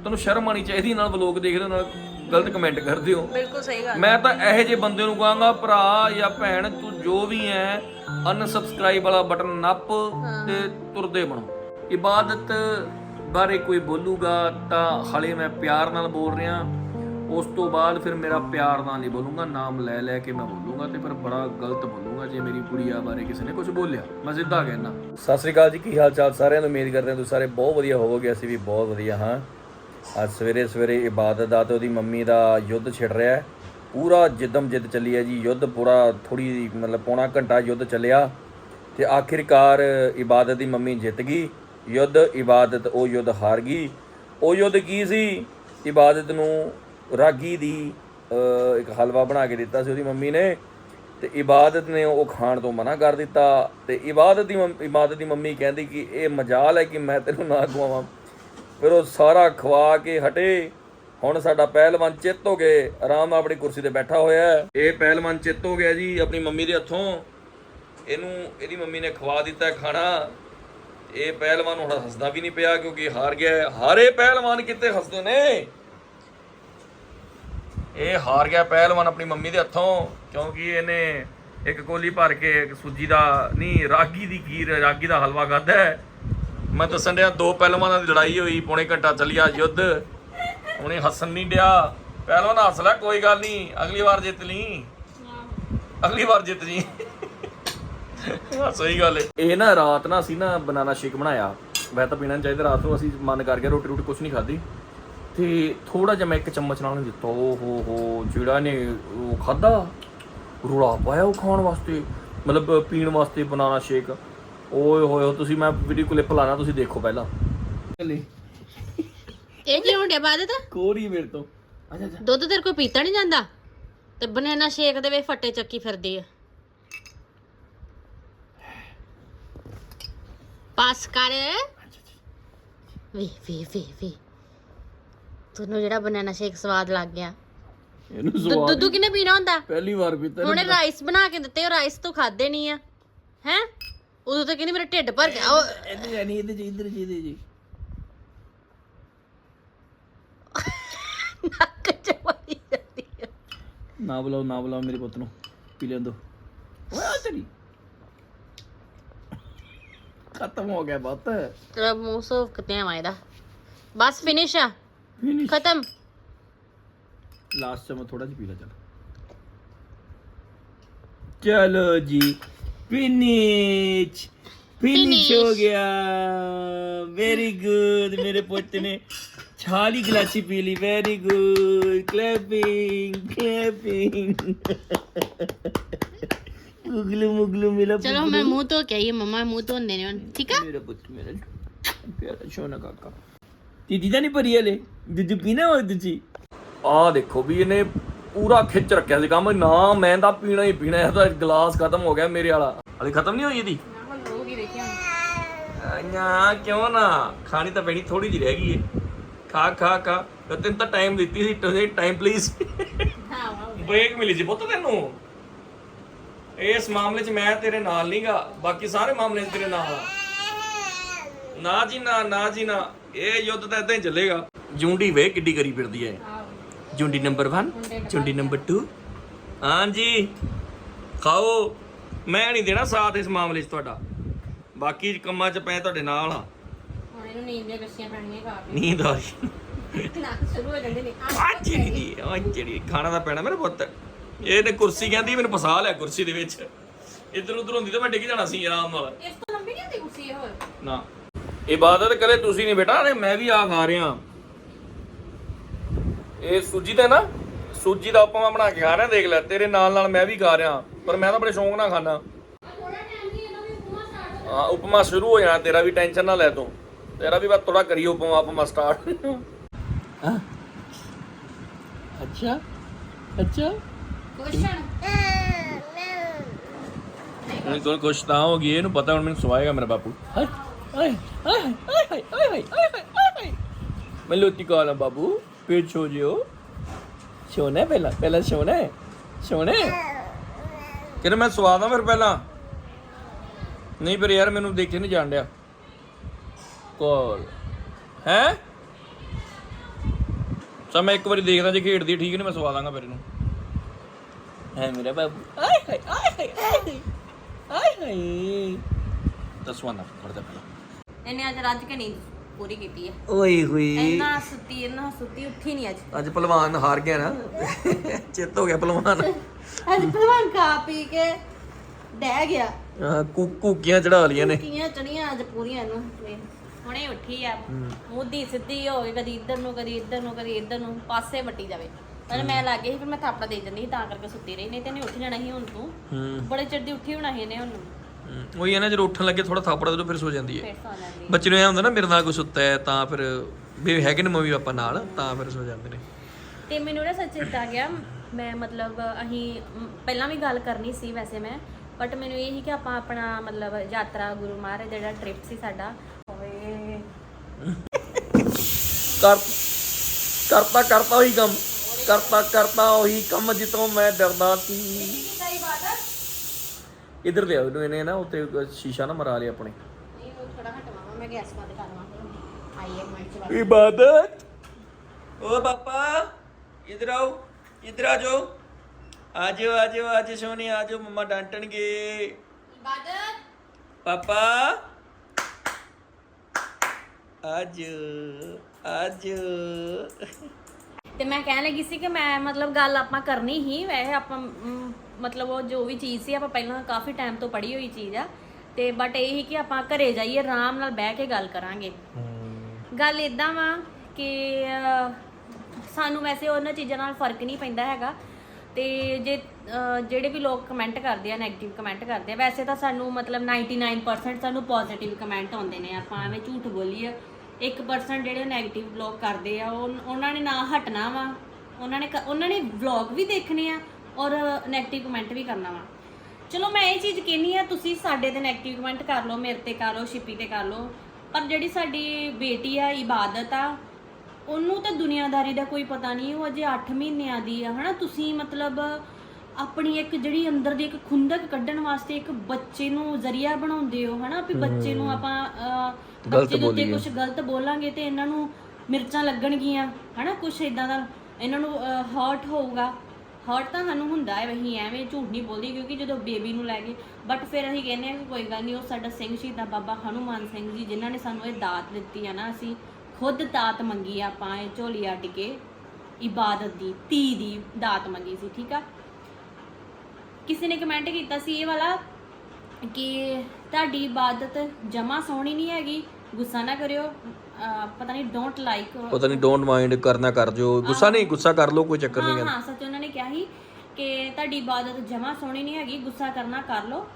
ਤੁਹਾਨੂੰ ਸ਼ਰਮ ਆਣੀ ਚਾਹੀਦੀ ਨਾਲ ਵਲੋਗ ਦੇਖਦੇ ਹੋ ਨਾਲ ਗਲਤ ਕਮੈਂਟ ਕਰਦੇ ਹੋ। ਬਿਲਕੁਲ ਸਹੀ ਗੱਲ ਮੈਂ ਤਾਂ ਇਹੋ ਜਿਹੇ ਬੰਦੇ ਨੂੰ ਕਹਾਂਗਾ ਭਰਾ ਜਾਂ ਭੈਣ ਤੂੰ ਜੋ ਵੀ ਹੈ ਅਨਸਬਸਕ੍ਰਾਈਬ ਵਾਲਾ ਬਟਨ ਨੱਪ ਤੇ ਤੁਰਦੇ ਬਣੋ। ਇਬਾਦਤ ਬਾਰੇ ਕੋਈ ਬੋਲੂਗਾ ਤਾਂ ਹਲੇ ਮੈਂ ਪਿਆਰ ਨਾਲ ਬੋਲ ਰਿਹਾ। ਉਸ ਤੋਂ ਬਾਅਦ ਫਿਰ ਮੇਰਾ ਪਿਆਰ ਨਾਲ ਨਹੀਂ ਬੋਲੂੰਗਾ ਨਾਮ ਲੈ ਲੈ ਕੇ ਮੈਂ ਬੋਲੂੰਗਾ ਤੇ ਫਿਰ ਬੜਾ ਗਲਤ ਬੋਲੂੰਗਾ ਜੇ ਮੇਰੀ ਕੁੜੀਆ ਬਾਰੇ ਕਿਸੇ ਨੇ ਕੁਝ ਬੋਲਿਆ। ਮੈਂ ਸਿੱਧਾ ਕਹਿਣਾ ਸਤਿ ਸ੍ਰੀ ਅਕਾਲ ਜੀ ਕੀ ਹਾਲ ਚਾਲ ਸਾਰਿਆਂ ਨੂੰ? ਉਮੀਦ ਕਰਦੇ ਹਾਂ ਤੁਸੀਂ ਸਾਰੇ ਬਹੁਤ ਵਧੀਆ ਹੋਵੋਗੇ ਅਸੀਂ ਵੀ ਬਹੁਤ ਵਧੀਆ ਹਾਂ। ਅੱਜ ਸਵੇਰੇ ਸਵੇਰੇ ਇਬਾਦਤ ਦਾ ਤੇ ਉਹਦੀ ਮੰਮੀ ਦਾ ਯੁੱਧ ਛਿੜ ਰਿਹਾ ਹੈ। ਪੂਰਾ ਜਿੱਦਮ ਜਿੱਦ ਚੱਲੀ ਹੈ ਜੀ, ਯੁੱਧ ਪੂਰਾ ਥੋੜੀ ਮਤਲਬ ਪੌਣਾ ਘੰਟਾ ਯੁੱਧ ਚੱਲਿਆ ਤੇ ਆਖਿਰਕਾਰ ਇਬਾਦਤ ਦੀ ਮੰਮੀ ਜਿੱਤ ਗਈ, ਯੁੱਧ, ਇਬਾਦਤ, ਉਹ ਯੁੱਧ ਹਾਰ ਗਈ। ਉਹ ਯੁੱਧ ਕੀ ਸੀ? ਇਬਾਦਤ ਨੂੰ ਰਾਗੀ ਦੀ ਇੱਕ ਹਲਵਾ ਬਣਾ ਕੇ ਦਿੱਤਾ ਸੀ ਉਹਦੀ ਮੰਮੀ ਨੇ ਤੇ ਇਬਾਦਤ ਨੇ ਉਹ ਖਾਣ ਤੋਂ ਮਨਾ ਕਰ ਦਿੱਤਾ ਤੇ ਇਬਾਦਤ ਦੀ ਮੰਮ- ਇਬਾਦਤ ਦੀ ਮੰਮੀ ਕਹਿੰਦੀ ਕਿ ਇਹ ਮਜਾਲ ਹੈ ਕਿ ਮੈਂ ਤੈਨੂੰ ਨਾ ਖਵਾਵਾਂ। ਫਿਰ ਉਹ ਸਾਰਾ ਖਵਾ ਕੇ ਹਟੇ। ਹੁਣ ਸਾਡਾ ਪਹਿਲਵਾਨ ਚਿੱਤ ਹੋ ਗਏ। ਆਰਾਮ ਨਾਲ ਆਪਣੀ ਕੁਰਸੀ ਤੇ ਬੈਠਾ ਹੋਇਆ ਇਹ ਪਹਿਲਵਾਨ ਚਿੱਤ ਹੋ ਗਿਆ ਜੀ, ਆਪਣੀ ਮੰਮੀ ਦੇ ਹੱਥੋਂ। ਇਹਨੂੰ, ਇਹਦੀ ਮੰਮੀ ਨੇ ਖਵਾ ਦਿੱਤਾ ਖਾਣਾ। ਇਹ ਪਹਿਲਵਾਨ ਹੁਣ ਹੱਸਦਾ ਵੀ ਨਹੀਂ ਪਿਆ ਕਿਉਂਕਿ ਹਾਰ ਗਿਆ ਹਾਰੇ ਪਹਿਲਵਾਨ ਕਿਤੇ ਹੱਸਦੇ ਨੇ? ਇਹ ਹਾਰ ਗਿਆ ਪਹਿਲਵਾਨ ਆਪਣੀ ਮੰਮੀ ਦੇ ਹੱਥੋਂ, ਕਿਉਂਕਿ ਇਹਨੇ ਇੱਕ ਕੋਲੀ ਭਰ ਕੇ ਇੱਕ ਸੂਜੀ ਦਾ, ਨਹੀਂ, ਰਾਗੀ ਦੀ ਖੀਰ, ਰਾਗੀ ਦਾ ਹਲਵਾ ਖਾਧਾ ਮੈਂ ਦੱਸਣ ਡਿਆ, ਦੋ ਪਹਿਲਵਾਨਾਂ ਦੀ ਲੜਾਈ ਹੋਈ, ਪੌਣੇ ਘੰਟਾ ਚੱਲਿਆ ਯੁੱਧ। ਉਹਨੇ ਹੱਸਣ ਨਹੀਂ ਡਿਆ। ਪਹਿਲਵਾਨ ਹੱਸ ਲੈ, ਕੋਈ ਗੱਲ ਨਹੀਂ, ਅਗਲੀ ਵਾਰ ਜਿੱਤ ਲਈ। ਅਗਲੀ ਵਾਰ ਜਿੱਤ ਜੀ। ਹਾਂ ਸਹੀ ਗੱਲ ਹੈ ਇਹ ਨਾ ਰਾਤ ਨਾ ਅਸੀਂ ਨਾ ਬਨਾਨਾ ਸ਼ੇਕ ਬਣਾਇਆ। ਵੈ ਤਾਂ ਪੀਣਾ ਨੀ ਚਾਹੀਦਾ, ਰਾਤ ਨੂੰ ਅਸੀਂ ਮਨ ਕਰ ਗਿਆ ਰੋਟੀ ਰੋਟੀ ਕੁਝ ਨਹੀਂ ਖਾਧੀ। ਤੇ ਥੋੜਾ ਜਿਹਾ ਮੈਂ ਇੱਕ ਚਮਚ ਨਾਲ ਉਹਨੂੰ ਦਿੱਤਾ। ਓ ਹੋ ਹੋ ਜਿਹੜਾ ਨੇ ਉਹ ਖਾਦਾ ਰੋਲਾ ਪਾਇਆ ਉਹ ਖਾਣ ਵਾਸਤੇ। ਮਤਲਬ ਪੀਣ ਵਾਸਤੇ ਬਨਾਨਾ ਸ਼ੇਕ। ਓਏ ਹੋਏ ਤੁਸੀਂ ਮੈਂ ਵੀਡੀਓ ਕਲਿੱਪ ਲਾਣਾ ਤੁਸੀਂ ਦੇਖੋ ਪਹਿਲਾਂ। ਇਹ ਕੀ ਹੁੰਦਿਆ ਬਾਦਤ ਕੋਰੀ ਮੇਰੇ ਤੋਂ। ਅੱਛਾ ਅੱਛਾ ਦੁੱਧ ਤੇਰੇ ਕੋਈ ਪੀਤਾ ਨਹੀਂ ਜਾਂਦਾ? ਤੇ ਬਨਾਨਾ ਸ਼ੇਕ ਦੇ ਵਿੱਚ ਫੱਟੇ ਚੱਕੀ ਫਿਰਦੀ ਆ। ਪਾਸ ਕਰ। ਵੇ ਵੇ ਵੇ ਵੇ। ਤੁਹਾਨੂੰ ਜਿਹੜਾ ਬਨਾਨਾ ਸ਼ੇਕ ਸਵਾਦ ਲੱਗ ਗਿਆ। ਇਹਨੂੰ ਦੁੱਧ ਸਵਾਦ ਦੁੱਧ ਕਿਨੇ ਪੀਣਾ ਹੁੰਦਾ? ਪਹਿਲੀ ਵਾਰ ਪੀਤਾ ਹੁਣੇ ਰਾਈਸ ਬਣਾ ਕੇ ਦਿੱਤੇ ਉਹ ਰਾਈਸ ਤੋਂ ਖਾਦੇ ਨਹੀਂ ਆ। ਹੈ? ਉਦੋਂ ਤਾਂ ਕਹਿੰਦੀ ਮੇਰਾ ਢਿੱਡ ਭਰ ਗਿਆ। ਉਹ ਇਹਦੇ ਜਾਨੀ ਇਹਦੇ ਚ ਇਧਰ ਜੀ ਦੇ ਜੀ। ਨੱਕ ਚ ਮਾਰੀ ਜਾਂਦੀ ਆ। ਨਾ ਬੁਲਾਓ ਨਾ ਬੁਲਾਓ ਮੇਰੇ ਪੁੱਤ ਨੂੰ। ਪੀ ਲੈਣ ਦੋ। ਓਏ ਆ ਚਲੀ। ਖਤਮ ਹੋ ਗਿਆ ਬੱਤ ਤੇਰਾ ਮੂੰਹ ਸੋਫ ਕਿਤੇ ਆ ਇਹਦਾ ਬਸ ਫਿਨਿਸ਼ ਆ। ਫਿਨਿਸ਼ ਖਤਮ। ਲਾਸਟ ਚ ਮੈਂ ਥੋੜਾ ਜਿਹਾ ਪੀ ਲਾ ਚੱਲ। ਚਲੋ ਜੀ। फिनिश फिनिश हो गया वेरी गुड मेरे पोते ने छाली गिलासी पी ली वेरी गुड क्लैपिंग क्लैपिंग उगलू मुगलू मिला चलो मैं मुंह तो क्या ये मम्मा मुंह तो देने वाले ठीक है मेरा पुत्र मेरा प्यारा सोना ਕਾਕਾ दीदी ਤਾਂ ਨਹੀਂ ਭਰੀ ਹਲੇ ਦੂਜੀ ਪੀਣਾ ਹੋਰ ਦੂਜੀ ਆ ਦੇਖੋ ਵੀ ਇਹਨੇ ਪੂਰਾ ਖਿੱਚ ਰੱਖਿਆ ਸੀ ਕੰਮ। ਨਾ ਮੈਂ ਤਾਂ ਪੀਣਾ ਹੀ ਪੀਣਾ ਤਾਂ ਗਲਾਸ ਖਤਮ ਹੋ ਗਿਆ ਮੇਰੇ ਵਾਲਾ। ਹਲੇ ਖਤਮ ਨਹੀਂ ਹੋਈ ਇਹਦੀ? ਨਾ ਕਿਉਂ ਨਾ? ਖਾਣੀ ਤਾਂ ਪੈਣੀ ਥੋੜੀ ਜਿਹੀ ਰਹਿ ਗਈ ਏ। ਖਾ ਖਾ ਖਾ। ਤੈਨੂੰ ਤਾਂ ਟਾਈਮ ਦਿੱਤੀ ਸੀ ਤੁਸੀਂ ਟਾਈਮ ਪਲੀਜ਼ ਬ੍ਰੇਕ ਮਿਲੀ ਸੀ ਪੁੱਤ ਤੈਨੂੰ। ਇਸ ਮਾਮਲੇ 'ਚ ਮੈਂ ਤੇਰੇ ਨਾਲ ਨਹੀਂਗਾ ਬਾਕੀ ਸਾਰੇ ਮਾਮਲੇ 'ਚ ਤੇਰੇ ਨਾਲ ਆ। ਨਾ ਜੀ ਨਾ ਨਾ ਜੀ ਨਾ। ਇਹ ਯੁੱਧ ਤਾਂ ਇਦਾਂ ਹੀ ਚੱਲੇਗਾ। ਜੁੰਡੀ ਵੇ ਕਿੱਡੀ ਕਰੀ ਫਿਰਦੀ ਐ ਜੁੰਡੀ ਨੰਬਰ 1 ਜੁੰਡੀ ਨੰਬਰ 2 ਹਾਂਜੀ ਖਾਓ। ਮੈਂ ਨਹੀਂ ਦੇਣਾ ਸਾਥ ਇਸ ਮਾਮਲੇ 'ਚ ਤੁਹਾਡਾ। ਬਾਕੀ ਕੰਮਾਂ 'ਚ ਪੈ ਤੁਹਾਡੇ ਨਾਲ ਆ ਹੁਣ ਇਹਨੂੰ ਨੀਂਦ ਦੀਆਂ ਗੱਸੀਆਂ ਪੈਣੀਆਂ ਖਾ ਨੀਂਦ ਆ ਰਹੀ ਨਾ ਸ਼ੁਰੂ ਹੋ ਜਾਂਦੇ ਨੇ। ਆ ਜਿਹੜੀ ਆ ਜਿਹੜੀ ਖਾਣਾ ਤਾਂ ਪੈਣਾ ਮੇਰੇ ਪੁੱਤ। ਇਹਨੇ ਕੁਰਸੀ ਕਹਿੰਦੀ ਮੈਨੂੰ ਫਸਾ ਲਿਆ ਕੁਰਸੀ ਦੇ ਵਿੱਚ। ਇੱਧਰ ਉੱਧਰ ਹੁੰਦੀ ਤਾਂ ਮੈਂ ਡਿੱਗ ਜਾਣਾ ਸੀ ਆਰਾਮ ਨਾਲ। ਇਸ ਤੋਂ ਲੰਬੀ ਨਹੀਂ ਹੁੰਦੀ ਕੁਰਸੀ ਇਹ? ਹੋਰ ਨਾ ਇਬਾਦਤ ਕਰੇ ਤੁਸੀਂ ਨਹੀਂ ਬੇਟਾ ਅਰੇ ਮੈਂ ਵੀ ਆ ਖਾ ਰਿਹਾ। ਇਹ ਸੂਜੀ ਦਾ ਨਾ ਸੂਜੀ ਦਾ ਉਪਮਾ ਬਣਾ ਕੇ ਖਾ ਰਿਹਾ ਦੇਖ ਲੈ ਤੇਰੇ ਨਾਲ ਨਾਲ ਮੈਂ ਵੀ ਖਾ ਰਿਹਾ ਪਰ ਮੈਂ ਤਾਂ ਬੜੇ ਸ਼ੌਂਕ ਨਾਲ ਖਾਣਾ ਹਾਂ ਉਪਮਾ ਸ਼ੁਰੂ ਹੋ ਜਾਣਾ ਤੇਰਾ ਵੀ ਟੈਨਸ਼ਨ ਨਾ ਲੈ ਤੂੰ। ਤੇਰਾ ਵੀ ਬਸ ਥੋੜਾ ਕਰੀ ਉਪਮਾ ਉਪਮਾ ਸਟਾਰਟ ਹਾਂ। ਅੱਛਾ। ਅੱਛਾ। ਹੁਣ ਕੋਲ ਕੁਛ ਤਾਂ ਹੋ ਗਈ ਇਹਨੂੰ ਪਤਾ ਹੁਣ ਮੈਨੂੰ ਸਵਾਏਗਾ ਮੇਰਾ ਬਾਪੂ। ਹਾਏ ਹਾਏ ਹਾਏ ਹਾਏ ਹਾਏ ਹਾਏ ਹਾਏ ਹਾਏ ਮੈਂ ਲੋਤੀ ਕਾਲਾ ਬਾਬੂ ਪੇਟ ਛੋ ਜਿਓ ਸੋਨਾ ਪਹਿਲਾਂ ਪਹਿਲਾਂ ਸੋਨਾ ਕਿਰ ਮੈਂ ਸਵਾਦਾ ਫਿਰ ਪਹਿਲਾਂ? ਨਹੀਂ ਪਰ ਯਾਰ ਮੈਨੂੰ ਦੇਖੇ ਨਹੀਂ ਜਾਣ ਡਿਆ। ਕੋਲ। ਹੈ? ਸਾ ਮੈਂ ਇੱਕ ਵਾਰੀ ਦੇਖਦਾ ਜੇ ਖੇਡਦੀ ਠੀਕ ਨਹੀਂ ਮੈਂ ਸਵਾ ਦਾਂਗਾ ਫਿਰ ਇਹਨੂੰ। ਹੈ ਮੇਰਾ ਬਾਬੂ। ਆਏ ਹਾਏ ਆਏ ਹਾਏ ਆਏ ਹਾਏ ਹਾਏ। ਦਸਵਾਂ ਪਹਿਲਾਂ। ਇਹਨੇ ਅੱਜ ਰੱਜ ਕੇ ਨੀਂਦ ਪੂਰੀ ਕੀਤੀ ਹੈ। ਓਏ ਹੋਏ। ਇੰਨਾ ਸੁੱਤੀ ਇੰਨਾ ਸੁੱਤੀ ਉੱਠੀ ਨਹੀਂ ਅੱਜ। ਅੱਜ ਪਹਿਲਵਾਨ ਹਾਰ ਗਿਆ ਨਾ। ਚਿੱਤ ਹੋ ਗਿਆ ਪਹਿਲਵਾਨ ਅੱਜ ਭਲਵਾਨ ਖਾ ਪੀ ਕੇ ਡਹਿ ਗਿਆ। ਆ ਕੁੱਕੀਆਂ ਚੜਾ ਲੀਆਂ ਨੇ। ਕੀਆਂ ਚੜੀਆਂ ਅੱਜ ਪੂਰੀਆਂ ਨੂੰ। ਤੇ ਹੁਣੇ ਉੱਠੀ ਆ। ਮੋਦੀ ਸਿੱਧੀ ਹੋ ਗਈ ਕਦੀ ਇੱਧਰ ਨੂੰ ਕਦੀ ਇੱਧਰ ਨੂੰ ਕਦੀ ਇੱਧਰ ਨੂੰ ਪਾਸੇ ਵੱਟੀ ਜਾਵੇ। ਪਰ ਮੈਂ ਲੱਗੇ ਸੀ ਫਿਰ ਮੈਂ ਥਾਪੜਾ ਦੇ ਜਾਂਦੀ ਸੀ ਤਾਂ ਕਰਕੇ ਸੁੱਤੀ ਰਹੀ ਨਹੀਂ ਤੇ ਨਹੀਂ ਉੱਠ ਜਾਣਾ ਸੀ ਹੁਣ ਤੂੰ। ਹੂੰ। ਬੜੇ ਚਿਰ ਦੀ ਉੱਠੀ ਹੋਣਾ ਸੀ ਇਹਨੇ ਹੁਣ। ਹੂੰ। ਉਹੀ ਹੈ ਨਾ ਜਦੋਂ ਉੱਠਣ ਲੱਗੇ ਥੋੜਾ ਥਾਪੜਾ ਦੇ ਫਿਰ ਸੋ ਜਾਂਦੀ ਹੈ। ਫਿਰ ਸੌ ਜਾਂਦੀ ਬੱਚੇ ਨੂੰ ਇਹ ਹੁੰਦਾ ਨਾ ਮੇਰੇ ਨਾਲ ਕੋਈ ਸੁੱਤਾ ਹੈ ਤਾਂ ਫਿਰ ਵੀ ਹੈਗੇ ਨੇ ਮੰਮੀ ਪਾਪਾ ਨਾਲ ਤਾਂ ਫਿਰ ਸੋ ਜਾਂਦੇ ਨੇ। ਤੇ ਮੈਨੂੰ ਨਾ ਸੱਚ ਚੇਤਾ ਗਿਆ ਮੈਂ ਮਤਲਬ ਮ, ਪਹਿਲਾਂ ਵੀ ਗੱਲ ਕਰਨੀ ਸੀ ਵੈਸੇ ਮੈਂ ਬਟ ਮੈਨੂੰ ਇਹ ਸੀ ਕਿ ਆਪਾਂ ਆਪਣਾ ਮਤਲਬ ਯਾਤਰਾ ਗੁਰੂ ਮਹਾਰਾਜ ਦਾ ਜਿਹੜਾ ਟ੍ਰਿਪ ਸੀ ਸਾਡਾ ਓਏ ਕਰ ਕਰਤਾ ਕਰਤਾ ਉਹੀ ਕੰਮ ਕਰਤਾ ਕਰਤਾ ਉਹੀ ਕੰਮ ਜਿੱਤੋਂ ਮੈਂ ਡਰਦਾ ਸੀ। ਹੈ ਇਧਰ ਲਿਆਓ ਇਹਨੂੰ ਇਹਨੇ ਨਾ ਉੱਤੇ ਸ਼ੀਸ਼ਾ ਨਾ ਮਰਾ ਲਿਆ ਆਪਣੇ। ਨਹੀਂ ਉਹ ਥੋੜਾ ਹਟਵਾਵਾਂ ਮੈਂ ਗੈਸ ਬੰਦ ਕਰਵਾਂ ਆਈ ਇੱਕ ਮਿੰਟ ਚ ਬਾਅਦ ਇਬਾਦਤ। ਓ ਪਾਪਾ ਇਧਰ ਆਓ ਇਧਰ ਆ ਜਾਓ। ਆ ਜਾਓ ਆ ਜਾਓ ਅੱਜ ਸੋਨੇ ਆ ਜਾਓ ਮੰਮਾ ਡਾਂਟਣਗੇ। ਇਬਾਦਤ। ਪਾਪਾ। ਅੱਜ ਅੱਜ ਤੇ ਮੈਂ ਕਹਿਣ ਲੱਗੀ ਸੀ ਕਿ ਮੈਂ ਮਤਲਬ ਗੱਲ ਆਪਾਂ ਕਰਨੀ ਹੀ ਵੈਸੇ ਆਪਾਂ ਮ, ਮਤਲਬ ਉਹ ਜੋ ਵੀ ਚੀਜ਼ ਸੀ ਆਪਾਂ ਪਹਿਲਾਂ ਕਾਫੀ ਟਾਈਮ ਤੋਂ ਪੜ੍ਹੀ ਹੋਈ ਚੀਜ਼ ਆ। ਤੇ ਬਟ ਇਹ ਹੀ ਕਿ ਆਪਾਂ ਘਰੇ ਜਾਈਏ ਆਰਾਮ ਨਾਲ ਬਹਿ ਕੇ ਗੱਲ ਕਰਾਂਗੇ। ਗੱਲ ਇਦਾਂ ਵਾ ਕਿ ਸਾਨੂੰ ਵੈਸੇ ਉਹਨਾਂ ਚੀਜ਼ਾਂ ਨਾਲ ਫ਼ਰਕ ਨਹੀਂ ਪੈਂਦਾ ਹੈਗਾ। ਤੇ ਜੇ ਅਹ, ਜਿਹੜੇ ਵੀ ਲੋਕ ਕਮੈਂਟ ਕਰਦੇ ਆ 네ਗੇਟਿਵ ਕਮੈਂਟ ਕਰਦੇ ਆ ਵੈਸੇ ਤਾਂ ਸਾਨੂੰ ਮਤਲਬ 99% ਸਾਨੂੰ ਪੋਜ਼ਿਟਿਵ ਕਮੈਂਟ ਆਉਂਦੇ ਨੇ। ਆਪਾਂ ਐਵੇਂ ਝੂਠ ਬੋਲੀਏ 1% ਜਿਹੜੇ 네ਗੇਟਿਵ ਲੋਕ ਕਰਦੇ ਆ ਉਹ ਉਹਨਾਂ ਨੇ ਨਾ ਹਟਣਾ ਵਾ। ਉਹਨਾਂ ਨੇ ਕ- ਉਹਨਾਂ ਨੇ ਵਲੌਗ ਵੀ ਦੇਖਣੇ ਆ ਔਰ 네ਗੇਟਿਵ ਕਮੈਂਟ ਵੀ ਕਰਨਾ ਵਾ। ਚਲੋ ਮੈਂ ਇਹ ਚੀਜ਼ ਕਹਿੰਨੀ ਆ ਤੁਸੀਂ ਸਾਡੇ ਤੇ 네ਗੇਟਿਵ ਕਮੈਂਟ ਕਰ ਲਓ ਮੇਰੇ ਤੇ ਕਰ ਲਓ ਸ਼ਿਪੀ ਤੇ ਕਰ ਲਓ। ਪਰ ਜਿਹੜੀ ਸਾਡੀ ਬੇਟੀ ਆ ਇਬਾਦਤ ਆ ਉਹਨੂੰ ਤਾਂ ਦੁਨੀਆਦਾਰੀ ਦਾ ਕੋਈ ਪਤਾ ਨਹੀਂ ਉਹ ਅਜੇ 8 ਮਹੀਨਿਆਂ ਦੀ ਆ ਹਨਾ? ਤੁਸੀਂ ਮਤਲਬ ਆਪਣੀ ਇੱਕ ਜਿਹੜੀ ਅੰਦਰ ਦੀ ਇੱਕ ਖੁੰਦਕ ਕੱਢਣ ਵਾਸਤੇ ਇੱਕ ਬੱਚੇ ਨੂੰ ਜ਼ਰੀਆ ਬਣਾਉਂਦੇ ਹੋ ਹਨਾ? ਵੀ ਬੱਚੇ ਨੂੰ ਆਪਾਂ ਬੱਚੇ ਦੇ ਉੱਤੇ ਕੁਝ ਗਲਤ ਬੋਲਾਂਗੇ ਤੇ ਇਹਨਾਂ ਨੂੰ ਮਿਰਚਾਂ ਲੱਗਣਗੀਆਂ ਹਨਾ? ਕੁਝ ਇਦਾਂ ਦਾ ਇਹਨਾਂ ਨੂੰ ਹਰਟ ਹੋਊਗਾ। ਹਰਟ ਤਾਂ ਸਾਨੂੰ ਹੁੰਦਾ ਹੈ ਵਹੀ ਐਵੇਂ ਝੂਠ ਨਹੀਂ ਬੋਲਦੀ ਕਿਉਂਕਿ ਜਦੋਂ ਬੇਬੀ ਨੂੰ ਲੈ ਕੇ ਬਟ ਫਿਰ ਅਸੀਂ ਕਹਿੰਦੇ ਆ ਕਿ ਕੋਈ ਗੱਲ ਨਹੀਂ, ਉਹ ਸਾਡਾ ਸਿੰਘ ਸ਼ਹੀਦਾਂ ਬਾਬਾ ਹਨੂਮਾਨ ਸਿੰਘ ਜੀ ਜਿਨ੍ਹਾਂ ਨੇ ਸਾਨੂੰ ਇਹ ਦਾਤ ਦਿੱਤੀ ਆ ਨਾ, ਅਸੀਂ ਖੁਦ ਦਾਤ ਮੰਗੀ ਆਪਾਂ ਇਹ ਝੋਲੀ ਅੱਡ ਕੇ ਇਬਾਦਤ ਦੀ ਤੀ ਦੀ ਦਾਤ ਮੰਗੀ ਸੀ, ਠੀਕ ਆ? ਕਿਸੇ ਨੇ ਕਮੈਂਟ ਕੀਤਾ ਸੀ ਇਹ ਵਾਲਾ ਕਿ ਤੁਹਾਡੀ ਇਬਾਦਤ ਜਮਾ ਸੋਹਣੀ ਨਹੀਂ ਹੈਗੀ, ਗੁੱਸਾ ਨਾ ਕਰਿਓ ਪਤਾ ਨਹੀਂ ਡੋਂਟ ਲਾਈਕ ਪਤਾ ਨਹੀਂ ਡੋਂਟ ਮਾਈਂਡ ਕਰਨਾ ਕਰ ਜੋ। ਗੁੱਸਾ ਨਹੀਂ ਗੁੱਸਾ ਕਰ ਲਓ ਕੋਈ ਚੱਕਰ ਨਹੀਂ ਹਾਂ ਹਾਂ। ਸੱਚ ਉਹਨਾਂ ਨੇ ਕਿਹਾ ਸੀ ਕਿ ਤੁਹਾਡੀ ਇਬਾਦਤ ਜਮਾ ਸੋਹਣੀ ਨਹੀਂ ਹੈਗੀ ਗੁੱਸਾ ਕਰਨਾ ਕਰ ਲਓ।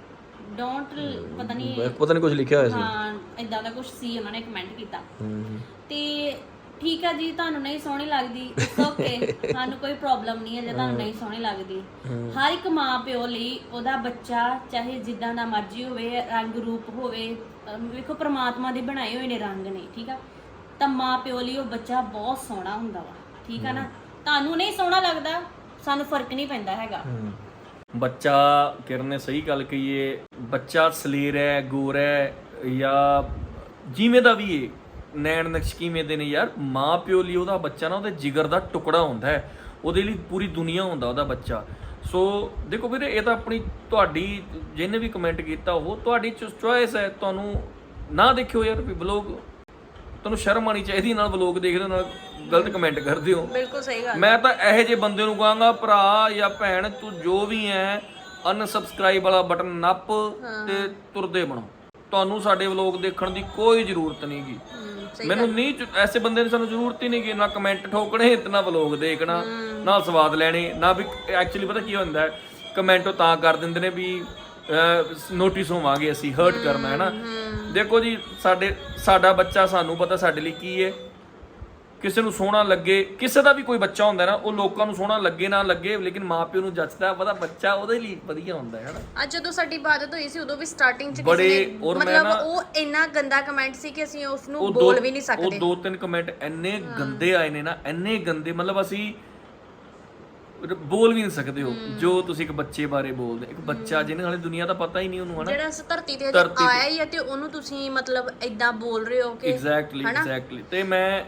ਡੋਂਟ ਪਤਾ ਨਹੀਂ ਪਤਾ ਨਹੀਂ ਕੁਝ ਲਿਖਿਆ ਹੋਇਆ ਸੀ। ਹਾਂ ਇਦਾਂ ਦਾ ਕੁਝ ਸੀ ਉਹਨਾਂ ਨੇ ਕਮੈਂਟ ਕੀਤਾ। ਤੇ ਠੀਕ ਆ ਜੀ ਤੁਹਾਨੂੰ ਨਹੀਂ ਸੋਹਣੀ ਲੱਗਦੀ ਓਕੇ ਸਾਨੂੰ ਕੋਈ ਪ੍ਰੋਬਲਮ ਨਹੀਂ ਹੈ ਜੇ ਤੁਹਾਨੂੰ ਨਹੀਂ ਸੋਹਣੀ ਲੱਗਦੀ। ਹਰ ਇੱਕ ਮਾਂ ਪਿਓ ਲਈ ਉਹਦਾ ਬੱਚਾ ਚਾਹੇ ਜਿੱਦਾਂ ਦਾ ਮਰਜ਼ੀ ਹੋਵੇ ਰੰਗ ਰੂਪ ਹੋਵੇ ਅਮ ਵੇਖੋ ਪ੍ਰਮਾਤਮਾ ਦੇ ਬਣਾਏ ਹੋਏ ਨੇ ਰੰਗ ਨੇ ਠੀਕ ਆ? ਤਾਂ ਮਾਂ ਪਿਓ ਲਈ ਉਹ ਬੱਚਾ ਬਹੁਤ ਸੋਹਣਾ ਹੁੰਦਾ ਵਾ ਠੀਕ ਆ ਨਾ? ਤੁਹਾਨੂੰ ਨਹੀਂ ਸੋਹਣਾ ਲੱਗਦਾ ਸਾਨੂੰ ਫ਼ਰਕ ਨਹੀਂ ਪੈਂਦਾ ਹੈਗਾ। ਬੱਚਾ ਕਿਰਨ ਨੇ ਸਹੀ ਗੱਲ ਕਹੀ ਏ ਬੱਚਾ ਸਲੀਰ ਹੈ ਗੋਰ ਹੈ ਜਾਂ ਜਿਵੇਂ ਦਾ ਵੀ ਏ ਨੈਣ ਨਕਸ਼ ਕਿਵੇਂ ਦੇ ਨੇ ਯਾਰ? ਮਾਂ ਪਿਓ ਲਈ ਉਹਦਾ ਬੱਚਾ ਨਾ ਉਹਦੇ ਜਿਗਰ ਦਾ ਟੁਕੜਾ ਹੁੰਦਾ ਹੈ। ਉਹਦੇ ਲਈ ਪੂਰੀ ਦੁਨੀਆ ਹੁੰਦਾ ਉਹਦਾ ਬੱਚਾ। ਸੋ ਦੇਖੋ ਵੀਰੇ ਇਹ ਤਾਂ ਆਪਣੀ ਤੁਹਾਡੀ ਜਿਹਨੇ ਵੀ ਕਮੈਂਟ ਕੀਤਾ ਉਹ ਤੁਹਾਡੀ ਚੁਆਇਸ ਹੈ। ਤੁਹਾਨੂੰ ਨਾ ਦੇਖਿਓ ਯਾਰ ਵੀ ਬਲੌਗ ਤੁਹਾਨੂੰ ਸ਼ਰਮ ਆਣੀ ਚਾਹੀਦੀ ਨਾਲ ਬਲੌਗ ਦੇਖਦੇ ਨਾਲ ਗਲਤ ਕਮੈਂਟ ਕਰਦੇ ਹੋ। ਬਿਲਕੁਲ ਸਹੀ ਗੱਲ ਮੈਂ ਤਾਂ ਇਹੋ ਜਿਹੇ ਬੰਦੇ ਨੂੰ ਕਹਾਂਗਾ ਭਰਾ ਜਾਂ ਭੈਣ ਤੂੰ ਜੋ ਵੀ ਹੈ ਅਨਸਬਸਕ੍ਰਾਈਬ ਵਾਲਾ ਬਟਨ ਨੱਪ ਤੇ ਤੁਰਦੇ ਬਣੋ। ਤੁਹਾਨੂੰ ਸਾਡੇ ਵਲੋਗ ਦੇਖਣ ਦੀ ਕੋਈ ਜ਼ਰੂਰਤ ਨਹੀਂਗੀ ਮੈਨੂੰ ਨਹੀਂ ਐਸੇ ਬੰਦੇ ਦੀ ਸਾਨੂੰ ਜ਼ਰੂਰਤ ਹੀ ਨਹੀਂਗੀ ਨਾ ਕਮੈਂਟ ਠੋਕਣੇ ਤੇ ਨਾ ਵਲੋਗ ਦੇਖਣਾ ਨਾ ਸਵਾਦ ਲੈਣੇ ਨਾ ਵੀ ਐਕਚੁਅਲੀ ਪਤਾ ਕੀ ਹੁੰਦਾ ਹੈ? ਕਮੈਂਟ ਉਹ ਤਾਂ ਕਰ ਦਿੰਦੇ ਨੇ ਵੀ ਨੋਟਿਸ ਹੋਵਾਂਗੇ ਅਸੀਂ ਹਰਟ ਕਰਨਾ ਹੈ ਨਾ? ਦੇਖੋ ਜੀ ਸਾਡੇ ਸਾਡਾ ਬੱਚਾ ਸਾਨੂੰ ਪਤਾ ਸਾਡੇ ਲਈ ਕੀ ਹੈ। ਕਿਸੇ ਨੂੰ ਸੋਹਣਾ ਲੱਗੇ ਕਿਸੇ ਦਾ ਵੀ ਕੋਈ ਬੱਚਾ ਹੁੰਦਾ ਨਾ ਉਹ ਲੋਕਾਂ ਨੂੰ ਸੋਹਣਾ ਲੱਗੇ ਨਾ ਲੱਗੇ ਲੇਕਿਨ ਮਾਪਿਓ ਨੂੰ ਜੱਚਦਾ ਪਤਾ ਬੱਚਾ ਉਹਦੇ ਲਈ ਵਧੀਆ ਹੁੰਦਾ ਹੈ ਹਨਾ ਅੱਜ ਜਦੋਂ ਸਾਡੀ ਇਬਾਦਤ ਹੋਈ ਸੀ ਉਦੋਂ ਵੀ ਸਟਾਰਟਿੰਗ ਚ ਬੜੇ ਕਿਸੇ ਨੇ ਔਰ ਮੈਂ ਮਤਲਬ ਨਾ- ਉਹ ਇੰਨਾ ਗੰਦਾ ਕਮੈਂਟ ਸੀ ਕਿ ਅਸੀਂ ਉਸ ਨੂੰ ਬੋਲ ਵੀ ਨਹੀਂ ਉਹ ਸਕਦੇ। ਦੋ ਤਿੰਨ ਕਮੈਂਟ ਇੰਨੇ ਗੰਦੇ ਆਏ ਨੇ ਨਾ ਇੰਨੇ ਗੰਦੇ ਮਤਲਬ ਅਸੀਂ ਰ- ਬੋਲ ਵੀ ਨਹੀਂ ਸਕਦੇ ਹੋ। ਜੋ ਤੁਸੀਂ ਇੱਕ ਬੱਚੇ ਬਾਰੇ ਬੋਲਦੇ ਇੱਕ ਬੱਚਾ ਜਿਹਨੇ ਹਾਲੇ ਦੁਨੀਆ ਦਾ ਪਤਾ ਹੀ ਨਹੀਂ ਉਹਨੂੰ ਹਨਾ। ਜਿਹੜਾ ਇਸ ਧਰਤੀ ਤੇ ਧਰਤੀ ਆਇਆ ਹੀ ਹੈ ਤੇ ਉਹਨੂੰ ਤੁਸੀਂ ਮਤਲਬ ਇਦਾਂ ਬੋਲ ਰਹੇ ਹੋ ਕਿ ਐਗਜ਼ੈਕਟਲੀ ਐਗਜ਼ੈਕਟਲੀ ਤੇ ਮੈਂ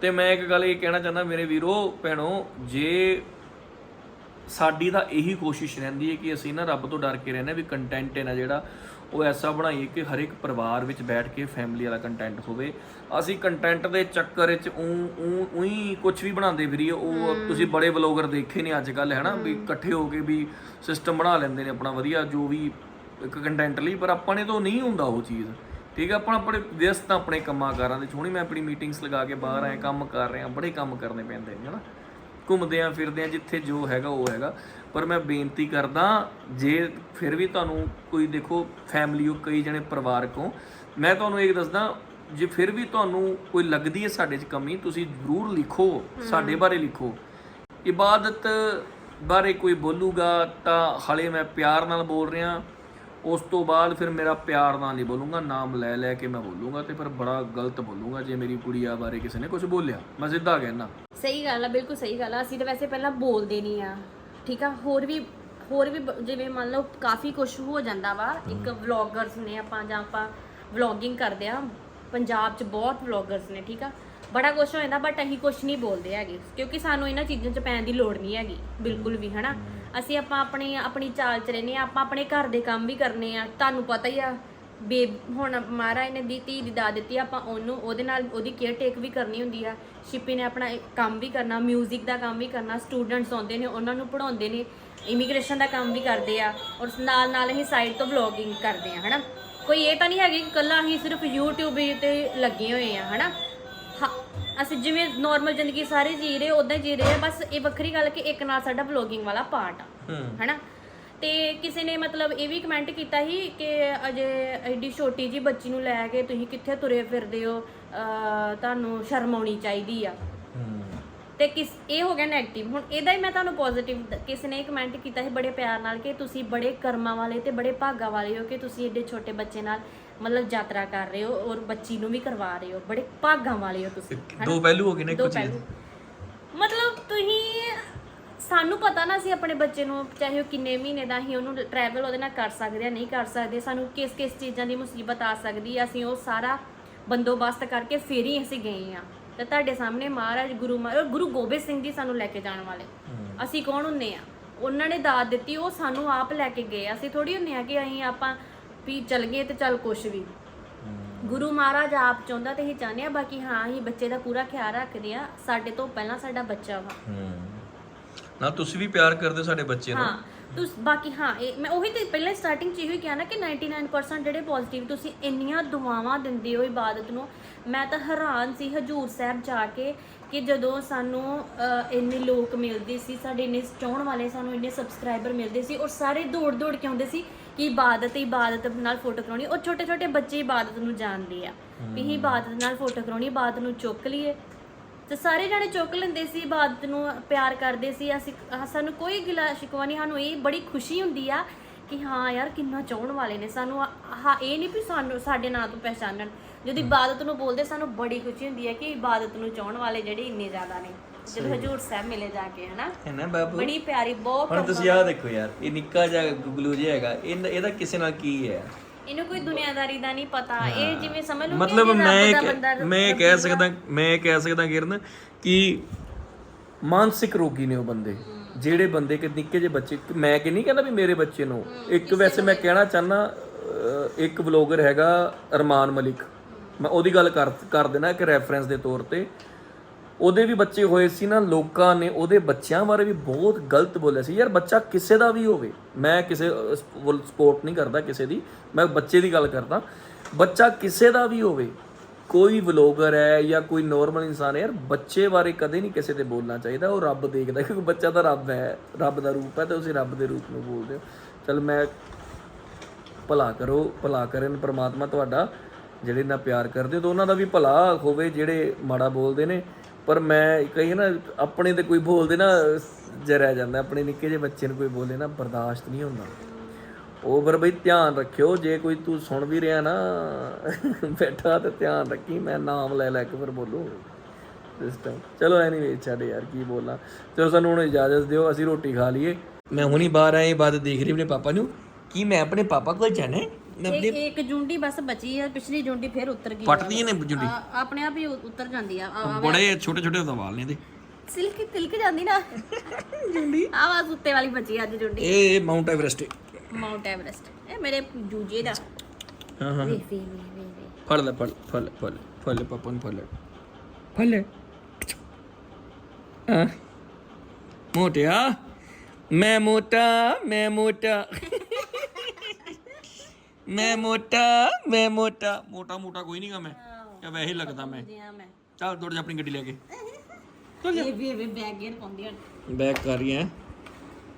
ਤੇ ਮੈਂ ਇੱਕ ਗੱਲ ਇਹ ਕਹਿਣਾ ਚਾਹੁੰਦਾ ਮੇਰੇ ਵੀਰੋ ਭੈਣੋ ਜੇ ਸਾਡੀ ਤਾਂ ਇਹੀ ਕੋਸ਼ਿਸ਼ ਰਹਿੰਦੀ ਹੈ ਕਿ ਅਸੀਂ ਨਾ ਰੱਬ ਤੋਂ ਡਰ ਕੇ ਰਹਿੰਦੇ ਹਾਂ ਵੀ ਕੰਟੈਂਟ ਹੈ ਨਾ ਜਿਹੜਾ ਉਹ ਐਸਾ ਬਣਾਈਏ ਕਿ ਹਰ ਇੱਕ ਪਰਿਵਾਰ ਵਿੱਚ ਬੈਠ ਕੇ ਫੈਮਿਲੀ ਵਾਲਾ ਕੰਟੈਂਟ ਹੋਵੇ। ਅਸੀਂ ਕੰਟੈਂਟ ਦੇ ਚੱਕਰ ਵਿੱਚ ਉਹ ਉਹੀ ਕੁਝ ਵੀ ਬਣਾਉਂਦੇ ਫਿਰੀਏ ਉਹ ਤੁਸੀਂ ਬੜੇ ਵਲੋਗਰ ਦੇਖੇ ਨੇ ਅੱਜ ਕੱਲ ਹੈਨਾ ਵੀ ਇਕੱਠੇ ਹੋ ਕੇ ਵੀ ਸਿਸਟਮ ਬਣਾ ਲੈਂਦੇ ਨੇ ਆਪਣਾ ਵਧੀਆ ਜੋ ਵੀ ਇੱਕ ਕੰਟੈਂਟ ਲਈ ਪਰ ਆਪਾਂ ਨੇ ਤਾਂ ਨਹੀਂ ਹੁੰਦਾ ਉਹ ਚੀਜ਼। ਠੀਕ ਹੈ ਆਪਾਂ ਆਪਣੇ ਵਿਅਸਤ ਆਪਣੇ ਕੰਮਾਂ ਕਾਰਾਂ ਦੇ ਚ। ਹੁਣੀ ਮੈਂ ਆਪਣੀ ਮੀਟਿੰਗਸ ਲਗਾ ਕੇ ਬਾਹਰ ਆਇਆ ਕੰਮ ਕਰ ਰਿਹਾ ਬੜੇ ਕੰਮ ਕਰਨੇ ਪੈਂਦੇ ਨੇ ਹਨਾ? ਘੁੰਮਦੇ ਆ ਫਿਰਦੇ ਆ ਜਿੱਥੇ ਜੋ ਹੈਗਾ ਉਹ ਹੈਗਾ। ਪਰ ਮੈਂ ਬੇਨਤੀ ਕਰਦਾ ਜੇ ਫਿਰ ਵੀ ਤੁਹਾਨੂੰ ਕੋਈ ਦੇਖੋ ਫੈਮਿਲੀ ਕਈ ਜਣੇ ਪਰਿਵਾਰਕ ਹੋ ਮੈਂ ਤੁਹਾਨੂੰ ਇਹ ਦੱਸਦਾ ਜੇ ਫਿਰ ਵੀ ਤੁਹਾਨੂੰ ਕੋਈ ਲੱਗਦੀ ਹੈ ਸਾਡੇ 'ਚ ਕਮੀ ਤੁਸੀਂ ਜ਼ਰੂਰ ਲਿਖੋ ਸਾਡੇ ਬਾਰੇ ਲਿਖੋ। ਇਬਾਦਤ ਬਾਰੇ ਕੋਈ ਬੋਲੂਗਾ ਤਾਂ ਹਲੇ ਮੈਂ ਪਿਆਰ ਨਾਲ ਬੋਲ ਰਿਹਾ ਉਸ ਤੋਂ ਬਾਅਦ ਫਿਰ ਮੇਰਾ ਪਿਆਰ ਨਾਲ ਨਹੀਂ ਬੋਲੂੰਗਾ ਨਾਮ ਲੈ ਲੈ ਕੇ ਮੈਂ ਬੋਲੂੰਗਾ ਤੇ ਫਿਰ ਬੜਾ ਗਲਤ ਬੋਲੂੰਗਾ ਜੇ ਮੇਰੀ ਕੁੜੀਆ ਬਾਰੇ ਕਿਸੇ ਨੇ ਕੁਝ ਬੋਲਿਆ। ਮੈਂ ਸਿੱਧਾ ਕਹਿਣਾ ਸਹੀ ਗੱਲ ਆ ਬਿਲਕੁਲ ਸਹੀ ਗੱਲ ਆ। ਅਸੀਂ ਤਾਂ ਵੈਸੇ ਪਹਿਲਾਂ ਬੋਲਦੇ ਨਹੀਂ ਆ ਠੀਕ ਆ? ਹੋਰ ਵੀ ਹੋਰ ਵੀ ਬ- ਜਿਵੇਂ ਮੰਨ ਲਓ ਕਾਫੀ ਕੁਝ ਹੋ ਜਾਂਦਾ ਵਾ। ਇੱਕ ਵਲੌਗਰਸ ਨੇ ਆਪਾਂ ਜਾਂ ਆਪਾਂ ਵਲੌਗਿੰਗ ਕਰਦੇ ਆ ਪੰਜਾਬ 'ਚ ਬਹੁਤ ਵਲੌਗਰਸ ਨੇ ਠੀਕ ਆ? ਬੜਾ ਕੁਝ ਹੋ ਜਾਂਦਾ ਬਟ ਅਸੀਂ ਕੁਝ ਨਹੀਂ ਬੋਲਦੇ ਹੈਗੇ ਕਿਉਂਕਿ ਸਾਨੂੰ ਇਹਨਾਂ ਚੀਜ਼ਾਂ 'ਚ ਪੈਣ ਦੀ ਲੋੜ ਨਹੀਂ ਹੈਗੀ ਬਿਲਕੁਲ ਵੀ ਹਨਾ? ਅਸੀਂ ਆਪਾਂ ਆਪਣੀ ਆਪਣੀ ਚਾਲ 'ਚ ਰਹਿੰਦੇ ਆ ਆਪਾਂ ਆਪਣੇ ਘਰ ਦੇ ਕੰਮ ਵੀ ਕਰਨੇ ਆ। ਤੁਹਾਨੂੰ ਪਤਾ ਹੀ ਆ ਬੇ ਹੁਣ ਮਹਾਰਾਜ ਨੇ ਦੀ ਧੀ ਦੀ ਦਾ ਦਿੱਤੀ ਆਪਾਂ ਉਹਨੂੰ ਉਹਦੇ ਨਾਲ ਉਹਦੀ ਕੇਅਰ ਟੇਕ ਵੀ ਕਰਨੀ ਹੁੰਦੀ ਆ। ਸ਼ਿਪੀ ਨੇ ਆਪਣਾ ਕੰਮ ਵੀ ਕਰਨਾ 뮤직 ਦਾ ਕੰਮ ਵੀ ਕਰਨਾ ਸਟੂਡੈਂਟਸ ਆਉਂਦੇ ਨੇ ਉਹਨਾਂ ਨੂੰ ਪੜਾਉਂਦੇ ਨੇ ਇਮੀਗ੍ਰੇਸ਼ਨ ਦਾ ਕੰਮ ਵੀ ਕਰਦੇ ਆ ਔਰ ਨਾਲ ਨਾਲ ਅਸੀਂ ਸਾਈਡ ਤੋਂ ਵਲੌਗਿੰਗ ਕਰਦੇ ਆ ਹਨਾ? ਕੋਈ ਇਹ ਤਾਂ ਨਹੀਂ ਹੈਗੀ ਕਿ ਕੱਲਾ ਅਸੀਂ ਸਿਰਫ YouTube ਤੇ ਲੱਗੇ ਹੋਏ ਆ ਹਨਾ? ਹਾਂ, ਅਸੀਂ ਜਿਵੇਂ ਨਾਰਮਲ ਜ਼ਿੰਦਗੀ ਸਾਰੇ ਜੀ ਰਹੇ ਉਦਾਂ ਹੀ ਜੀ ਰਹੇ ਆ ਬਸ ਇਹ ਵੱਖਰੀ ਗੱਲ ਕਿ ਇੱਕ ਨਾਲ ਸਾਡਾ ਵਲੌਗਿੰਗ ਵਾਲਾ ਪਾਰਟ ਆ ਹਨਾ? ਤੇ ਕਿਸੇ ਨੇ ਮਤਲਬ ਇਹ ਵੀ ਕਮੈਂਟ ਕੀਤਾ ਸੀ ਕਿ ਅਜੇ ਐਡੀ ਛੋਟੀ ਜੀ ਬੱਚੀ ਨੂੰ ਲੈ ਕੇ ਤੁਸੀਂ ਕਿੱਥੇ ਤੁਰੇ ਫਿਰਦੇ ਹੋ ਤੁਹਾਨੂੰ ਸ਼ਰਮ ਆਉਣੀ ਚਾਹੀਦੀ ਆ। ਤੇ ਕਿਸ ਇਹ ਹੋ ਗਿਆ 네ਗੇਟਿਵ ਹੁਣ ਇਹਦਾ ਹੀ ਮੈਂ ਤੁਹਾਨੂੰ ਪੋਜ਼ਿਟਿਵ ਕਿਸੇ ਨੇ ਕਮੈਂਟ ਕੀਤਾ ਸੀ ਬੜੇ ਪਿਆਰ ਨਾਲ ਕਿ ਤੁਸੀਂ ਬੜੇ ਕਰਮਾਂ ਵਾਲੇ ਤੇ ਬੜੇ ਭਾਗਾ ਵਾਲੇ ਹੋ ਕਿ ਤੁਸੀਂ ਏਡੇ ਛੋਟੇ ਬੱਚੇ ਨਾਲ ਮਤਲਬ ਯਾਤਰਾ ਕਰ ਰਹੇ ਹੋ ਔਰ ਬੱਚੀ ਨੂੰ ਵੀ ਕਰਵਾ ਰਹੇ ਹੋ। ਬੜੇ ਭਾਗਾਂ ਵਾਲੇ ਹੋ ਤੁਸੀਂ ਦੋ ਪਹਿਲੂ ਹੋ ਗਏ ਨੇ ਦੋ ਪਹਿਲੂ। ਮਤਲਬ ਤੁਸੀਂ ਸਾਨੂੰ ਪਤਾ ਨਾ ਸੀ ਆਪਣੇ ਬੱਚੇ ਨੂੰ ਚਾਹੇ ਉਹ ਕਿੰਨੇ ਮਹੀਨੇ ਦਾ ਹੀ ਉਹਨੂੰ ਟਰੈਵਲ ਉਹਦੇ ਨਾਲ ਕਰ ਸਕਦੇ ਆ ਨਹੀਂ ਕਰ ਸਕਦੇ ਸਾਨੂੰ ਕਿਸ ਕਿਸ ਚੀਜ਼ਾਂ ਦੀ ਮੁਸੀਬਤ ਆ ਸਕਦੀ ਆ ਅਸੀਂ ਉਹ ਸਾਰਾ ਬੰਦੋਬਸਤ ਕਰਕੇ ਫੇਰ ਹੀ ਅਸੀਂ ਗਏ ਆ। ਤੇ ਤੁਹਾਡੇ ਸਾਹਮਣੇ ਮਹਾਰਾਜ ਗੁਰੂ ਮਹਾਰਾਜ ਗੁਰੂ ਗੋਬਿੰਦ ਸਿੰਘ ਜੀ ਸਾਨੂੰ ਲੈ ਕੇ ਜਾਣ ਵਾਲੇ। ਅਸੀਂ ਕੌਣ ਹੁੰਨੇ ਆ? ਉਹਨਾਂ ਨੇ ਦਾਤ ਦਿੱਤੀ ਉਹ ਸਾਨੂੰ ਆਪ ਲੈ ਕੇ ਗਏ ਅਸੀਂ ਥੋੜੀ ਹੁੰਨੇ ਆ ਕਿ ਅਸੀਂ ਆਪਾਂ ਵੀ ਚੱਲ ਗਏ ਤੇ ਚੱਲ ਕੁਛ ਵੀ। ਗੁਰੂ ਮਹਾਰਾਜ ਆਪ ਚਾਹੁੰਦਾ ਤੇ ਅਸੀਂ ਚਾਹੁੰਦੇ ਆ ਬਾਕੀ ਹਾਂ ਅਸੀਂ ਬੱਚੇ ਦਾ ਪੂਰਾ ਖਿਆਲ ਰੱਖਦੇ ਆ ਸਾਡੇ ਤੋਂ ਪਹਿਲਾਂ ਸਾਡਾ ਬੱਚਾ ਵਾ। ਨਾ ਤੁਸੀਂ ਵੀ ਪਿਆਰ ਕਰਦੇ ਹੋ ਸਾਡੇ ਬੱਚੇ ਨੂੰ। ਹਾਂ ਤੁਸ ਬਾਕੀ ਹਾਂ ਇਹ ਮੈਂ ਉਹੀ ਤੇ ਪਹਿਲਾਂ ਸਟਾਰਟਿੰਗ ਚ ਇਹੋ ਹੀ ਕਿਹਾ ਨਾ ਕਿ 99% ਜਿਹੜੇ ਪੋਜ਼ਿਟਿਵ ਤੁਸੀਂ ਇੰਨੀਆਂ ਦੁਆਵਾਂ ਦਿੰਦੇ ਹੋ ਇਬਾਦਤ ਨੂੰ ਮੈਂ ਤਾਂ ਹੈਰਾਨ ਸੀ ਹਜੂਰ ਸਾਹਿਬ ਜਾ ਕੇ ਕਿ ਜਦੋਂ ਸਾਨੂੰ ਇੰਨੇ ਲੋਕ ਮਿਲਦੇ ਸੀ ਸਾਡੇ ਇੰਨੇ ਚਾਹਣ ਵਾਲੇ ਸਾਨੂੰ ਇੰਨੇ ਸਬਸਕ੍ਰਾਈਬਰ ਮਿਲਦੇ ਸੀ ਔਰ ਸਾਰੇ ਦੌੜ ਦੌੜ ਕੇ ਆਉਂਦੇ ਸੀ ਕਿ ਇਬਾਦਤ ਇਬਾਦਤ ਨਾਲ ਫੋਟੋ ਕਰਾਉਣੀ ਉਹ ਛੋਟੇ ਛੋਟੇ ਬੱਚੇ ਇਬਾਦਤ ਨੂੰ ਜਾਣਦੇ ਆ ਵੀ ਅਸੀਂ ਇਬਾਦਤ ਨਾਲ ਫੋਟੋ ਕਰਾਉਣੀ, ਇਬਾਦਤ ਨੂੰ ਚੁੱਕ ਲਈਏ। ਤੇ ਸਾਰੇ ਜਾਣੇ ਚੁੱਕ ਲੈਂਦੇ ਸੀ, ਇਬਾਦਤ ਨੂੰ ਪਿਆਰ ਕਰਦੇ ਸੀ। ਅਸੀਂ, ਸਾਨੂੰ ਕੋਈ ਗਿਲਾ ਸ਼ਿਕਵਾ ਨਹੀਂ, ਸਾਨੂੰ ਇਹ ਬੜੀ ਖੁਸ਼ੀ ਹੁੰਦੀ ਆ ਕਿ ਹਾਂ ਯਾਰ ਕਿੰਨਾ ਚਾਹਣ ਵਾਲੇ ਨੇ। ਸਾਨੂੰ ਹਾਂ ਇਹ ਨਹੀਂ ਵੀ ਸਾਨੂੰ ਸਾਡੇ ਨਾਂ ਤੋਂ ਪਹਿਚਾਨਣ। ਜਦੋਂ ਇਬਾਦਤ ਨੂੰ ਬੋਲਦੇ ਸਾਨੂੰ ਬੜੀ ਖੁਸ਼ੀ ਹੁੰਦੀ ਹੈ ਕਿ ਇਬਾਦਤ ਨੂੰ ਚਾਹਣ ਵਾਲੇ ਜਿਹੜੇ ਇੰਨੇ ਜ਼ਿਆਦਾ ਨੇ। ਜਦੋਂ ਹਜੂਰ ਸਾਹਿਬ ਮਿਲੇ ਜਾ ਕੇ ਹਨਾ? ਹੈ ਨਾ ਬਾਬੂ? ਬੜੀ ਪਿਆਰੀ ਬਹੁਤ ਹੁਣ ਤੁਸੀਂ ਆਹ ਦੇਖੋ ਯਾਰ ਇਹ ਨਿੱਕਾ ਜਿਹਾ ਗੁਗਲੂ ਜਿਹਾ ਹੈਗਾ ਇਹ- ਇਹਦਾ ਕਿਸੇ ਨਾਲ ਕੀ ਹੈ? ਇਹਨੂੰ ਕੋਈ ਦੁਨੀਆਦਾਰੀ ਦਾ ਨਹੀਂ ਪਤਾ। ਇਹ ਜਿਵੇਂ ਸਮਝ ਲਓ ਮਤਲਬ ਮੈਂ ਮੈਂ ਕਹਿ ਸਕਦਾ ਮੈਂ ਕਹਿ ਸਕਦਾ ਕਿਰਨ ਕਿ ਮਾਨਸਿਕ ਰੋਗੀ ਨੇ ਉਹ ਬੰਦੇ। ਜਿਹੜੇ ਬੰਦੇ ਕਿ ਨਿੱਕੇ ਜਿਹੇ ਬੱਚੇ ਮੈਂ ਕਿ ਨਹੀਂ ਕਹਿੰਦਾ ਵੀ ਮੇਰੇ ਬੱਚੇ ਨੂੰ ਇੱਕ ਵੈਸੇ ਮੈਂ ਕਹਿਣਾ ਚਾਹਨਾ ਇੱਕ ਵਲੋਗਰ ਹੈਗਾ ਅਰਮਾਨ ਮਲਿਕ। ਮੈਂ ਉਹਦੀ ਗੱਲ ਕਰ ਕਰ ਦੇਣਾ ਇੱਕ ਰੈਫਰੈਂਸ ਦੇ ਤੌਰ ਤੇ। ਉਹਦੇ ਵੀ ਬੱਚੇ ਹੋਏ ਸੀ ਨਾ ਲੋਕਾਂ ਨੇ ਉਹਦੇ ਬੱਚਿਆਂ ਬਾਰੇ ਵੀ ਬਹੁਤ ਗਲਤ ਬੋਲਿਆ ਸੀ। ਯਾਰ ਬੱਚਾ ਕਿਸੇ ਦਾ ਵੀ ਹੋਵੇ ਮੈਂ ਕਿਸੇ ਸਪੋਰਟ ਨਹੀਂ ਕਰਦਾ ਕਿਸੇ ਦੀ ਮੈਂ ਬੱਚੇ ਦੀ ਗੱਲ ਕਰਦਾ। ਬੱਚਾ ਕਿਸੇ ਦਾ ਵੀ ਹੋਵੇ ਕੋਈ ਵਲੋਗਰ ਹੈ ਜਾਂ ਕੋਈ ਨਾਰਮਲ ਇਨਸਾਨ ਹੈ, ਯਾਰ ਬੱਚੇ ਬਾਰੇ ਕਦੇ ਨਹੀਂ ਕਿਸੇ ਤੇ ਬੋਲਣਾ ਚਾਹੀਦਾ, ਉਹ ਰੱਬ ਦੇਖਦਾ, ਕਿਉਂਕਿ ਬੱਚਾ ਤਾਂ ਰੱਬ ਹੈ, ਰੱਬ ਦਾ ਰੂਪ ਹੈ ਤੇ ਤੁਸੀਂ ਰੱਬ ਦੇ ਰੂਪ ਨੂੰ ਬੋਲਦੇ ਹੋ। ਚਲ ਮੈਂ ਭਲਾ ਕਰੋ, ਭਲਾ ਕਰਨ ਪ੍ਰਮਾਤਮਾ ਤੁਹਾਡਾ ਜਿਹੜੇ ਨਾਲ ਪਿਆਰ ਕਰਦੇ ਹੋ, ਤਾਂ ਉਹਨਾਂ ਦਾ ਵੀ ਭਲਾ ਹੋਵੇ ਜਿਹੜੇ ਮਾੜਾ ਬੋਲਦੇ ਨੇ। ਪਰ ਮੈਂ ਕਹੀ ਨਾ, ਆਪਣੇ ਤੇ ਕੋਈ ਬੋਲਦੇ ਨਾ, ਜਰਿਆ ਜਾਂਦਾ, ਆਪਣੇ ਨਿੱਕੇ ਜਿਹੇ ਬੱਚੇ ਨੂੰ ਕੋਈ ਬੋਲੇ ਨਾ, ਬਰਦਾਸ਼ਤ ਨਹੀਂ ਹੁੰਦਾ। ਉਹ ਪਰ ਬਈ ਧਿਆਨ ਰੱਖਿਓ ਜੇ ਕੋਈ ਤੂੰ ਸੁਣ ਵੀ ਰਿਹਾ ਨਾ ਬੈਠਾ ਤੇ ਧਿਆਨ ਰੱਖੀ ਮੈਂ ਨਾਮ ਲੈ ਲੈ ਕੇ ਫਿਰ ਬੋਲੂ। ਸਿਸਟਮ ਚਲੋ ਐਨੀਵੇ ਛੱਡ ਯਾਰ ਕੀ ਬੋਲਾਂ। ਚਲੋ ਸਾਨੂੰ ਹੁਣ ਇਜਾਜ਼ਤ ਦਿਓ ਅਸੀਂ ਰੋਟੀ ਖਾ ਲਈਏ। ਮੈਂ ਹੁਣੀ ਬਾਹਰ ਆਏ ਬਾਅਦ ਦੇਖ ਰਹੀ ਆਪਣੇ ਪਾਪਾ ਨੂੰ ਕੀ ਮੈਂ ਆਪਣੇ ਪਾਪਾ ਕੋਲ ਜਾਣਾ ਹੈ। ਇੱਕ ਇੱਕ ਜੁੰਡੀ ਬਸ ਬਚੀ ਆ ਪਿਛਲੀ ਜੁੰਡੀ ਫਿਰ ਉਤਰ ਗਈ ਪਟਦੀਆਂ ਨੇ ਜੁੰਡੀ? ਆਪਣੇ ਆਪ ਹੀ ਉਤਰ ਜਾਂਦੀ ਆ ਬੜੇ ਛੋਟੇ ਛੋਟੇ ਤਾਂ ਵਾਲ ਨੇ ਇਹਦੇ। ਸਿਲਕ ਤਿਲਕ ਜਾਂਦੀ ਨਾ। ਜੁੰਡੀ? ਆ ਵਾ ਉੱਤੇ ਵਾਲੀ ਬਚੀ ਅੱਜ ਜੁੰਡੀ। ਇਹ ਮਾਊਂਟ ਐਵਰੈਸਟ ਮਾਊਂਟ ਐਵਰੈਸਟ ਇਹ ਮੇਰੇ ਜੂਜੇ ਦਾ। ਹਾਂ ਹਾਂ ਵੇ ਵੇ ਵੇ ਵੇ ਫੜ ਲੈ ਫੜ ਫੜ ਲੈ, ਫੜ ਲੈ, ਫੜ ਲੈ ਪਾਪਾ ਨੂੰ ਫੜ ਲੈ। ਫੜ ਲੈ। ਹਾਂ। ਮੋਟਿਆ ਮੈਂ ਮੋਟਾ ਮੈਂ ਮੋਟਾ। ਮੈਂ ਮੋਟਾ ਮੈਂ ਮੋਟਾ। ਮੋਟਾ ਮੋਟਾ ਕੋਈ ਨਹੀਂਗਾ ਮੈਂ। ਜਾਂ ਵੈਸੇ ਹੀ ਲੱਗਦਾ ਮੈਂ। ਜਿਆ ਮੈਂ। ਚੱਲ ਦੌੜ ਜਾ ਆਪਣੀ ਗੱਡੀ ਲੈ ਕੇ। ਇਹ ਵੀ ਵੀ ਬੈਗ ਗੇਰ ਪਾਉਂਦੀ ਹਾਂ ਬੈਕ ਕਰ ਰਹੀ ਹੈ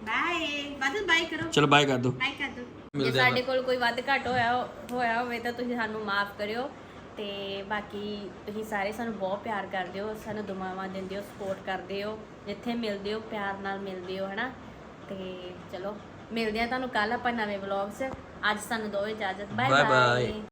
ਬਾਏ ਬਾਦਲ ਬਾਏ ਕਰੋ। ਚਲ ਬਾਏ ਕਰ ਦੋ ਬਾਏ ਕਰ ਦੋ ਜੇ ਸਾਡੇ ਕੋਲ ਕੋਈ ਵੱਧ ਘੱਟ ਹੋਇਆ ਹੋਇਆ ਹੋਵੇ ਤਾਂ ਤੁਸੀਂ ਸਾਨੂੰ ਮਾਫ ਕਰਿਓ ਤੇ ਬਾਕੀ ਤੁਸੀਂ ਸਾਰੇ ਸਾਨੂੰ ਬਹੁਤ ਪਿਆਰ ਕਰਦੇ ਹੋ ਸਾਨੂੰ ਦੁਆਵਾਂ ਦਿੰਦੇ ਹੋ ਸਪੋਰਟ ਕਰਦੇ ਹੋ ਜਿੱਥੇ ਮਿਲਦੇ ਹੋ ਪਿਆਰ ਨਾਲ ਮਿਲਦੇ ਹੋ ਹਨਾ? ਤੇ ਚਲੋ ਮਿਲਦੇ ਆ ਤੁਹਾਨੂੰ ਕੱਲ ਆਪਾਂ ਨਵੇਂ ਵਲੌਗ 'ਚ। ਅੱਜ ਸਾਨੂੰ ਦੋ ਇਜਾਜ਼ਤ। Bye Bye bye. ਬਾਏ